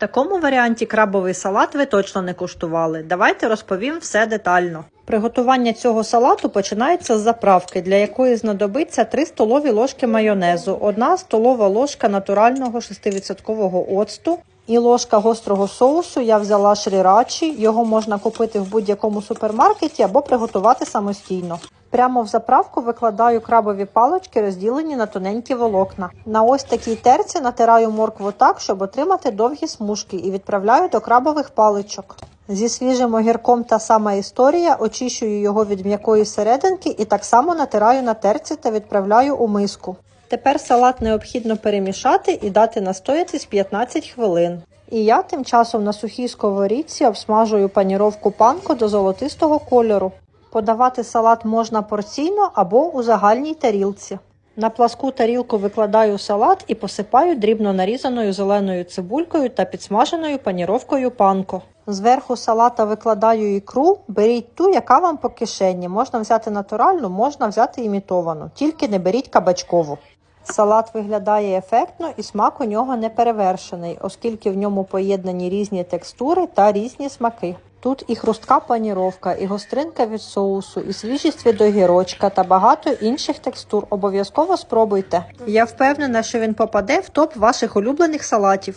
такому варіанті крабовий салат ви точно не куштували. Давайте розповім все детально. Приготування цього салату починається з заправки, для якої знадобиться 3 столові ложки майонезу, 1 столова ложка натурального 6% оцту і ложка гострого соусу. Я взяла шрірачі. Його можна купити в будь-якому супермаркеті або приготувати самостійно. Прямо в заправку викладаю крабові палички, розділені на тоненькі волокна. На ось такій терці натираю моркву так, щоб отримати довгі смужки, і відправляю до крабових паличок. Зі свіжим огірком та сама історія, очищую його від м'якої серединки і так само натираю на терці та відправляю у миску. Тепер салат необхідно перемішати і дати настоятись 15 хвилин. І я тим часом на сухій сковорідці обсмажую паніровку панко до золотистого кольору. Подавати салат можна порційно або у загальній тарілці. На пласку тарілку викладаю салат і посипаю дрібно нарізаною зеленою цибулькою та підсмаженою паніровкою панко. Зверху салата викладаю ікру, беріть ту, яка вам по кишені. Можна взяти натуральну, можна взяти імітовану, тільки не беріть кабачкову. Салат виглядає ефектно і смак у нього не перевершений, оскільки в ньому поєднані різні текстури та різні смаки. Тут і хрустка паніровка, і гостринка від соусу, і свіжість від огірочка та багато інших текстур. Обов'язково спробуйте. Я впевнена, що він попаде в топ ваших улюблених салатів.